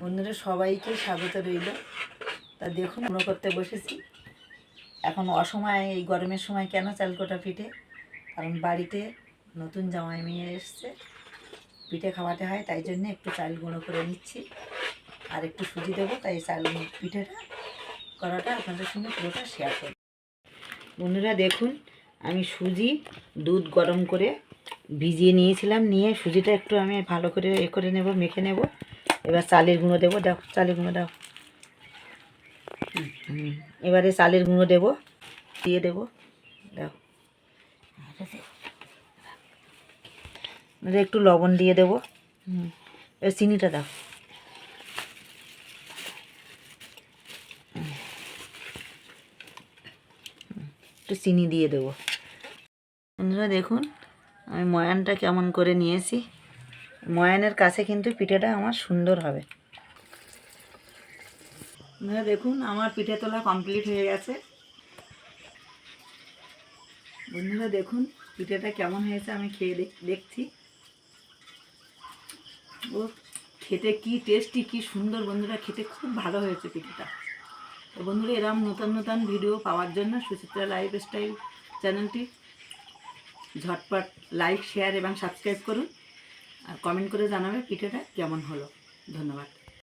বন্ধুরা, সবাইকে স্বাগত রইল। তা দেখুন মনে করতে বসেছি। এখন অসময়ে, এই গরমের সময় কেন চালকোটা পিঠে? কারণ বাড়িতে নতুন জামাই মেয়ে এসছে। পিঠে খাওয়াতে হয়, তাই জন্য একটু চাল গুঁড়ো করে নিচ্ছি। আর একটু সুজি দেবো, তাই চাল পিঠেটা করাটা আপনাদের সঙ্গে পুরোটা শেয়ার করব। বন্ধুরা, দেখুন, আমি সুজি, দুধ গরম করে ভিজিয়ে নিয়েছিলাম। নিয়ে সুজিটা একটু আমি ভালো করে এ করে নেব, মেখে নেব। এবার চালের গুঁড়ো দেবো দেখো চালের গুঁড়ো দাও। এবারে চালের গুঁড়ো দেবো, দিয়ে দেবো দেখো একটু লবণ দিয়ে দেবো। এবার চিনিটা দাও। একটু চিনি দিয়ে দেবো। বন্ধুরা দেখুন, আমি ময়ানটা কেমন করে নিয়েছি। ময়ানের কাছে কিন্তু পিঠেটা আমার সুন্দর হবে। দেখুন, আমার পিঠে তোলা কমপ্লিট হয়ে গেছে। বন্ধুরা, দেখুন, পিঠেটা কেমন হয়েছে, আমি খেয়ে দেখ- দেখছি। ও, খেতে কি টেস্টি কি সুন্দর, বন্ধুরা, খেতে খুব ভালো হয়েছে পিঠেটা। তো বন্ধুরা, এরম নতুন নতুন ভিডিও পাওয়ার জন্য সুচিত্রা লাইফ স্টাইল চ্যানেলটি ঝটপট লাইক শেয়ার এবং সাবস্ক্রাইব করুন। আর কমেন্ট করে জানাবে পিঠেটা কেমন হলো। ধন্যবাদ।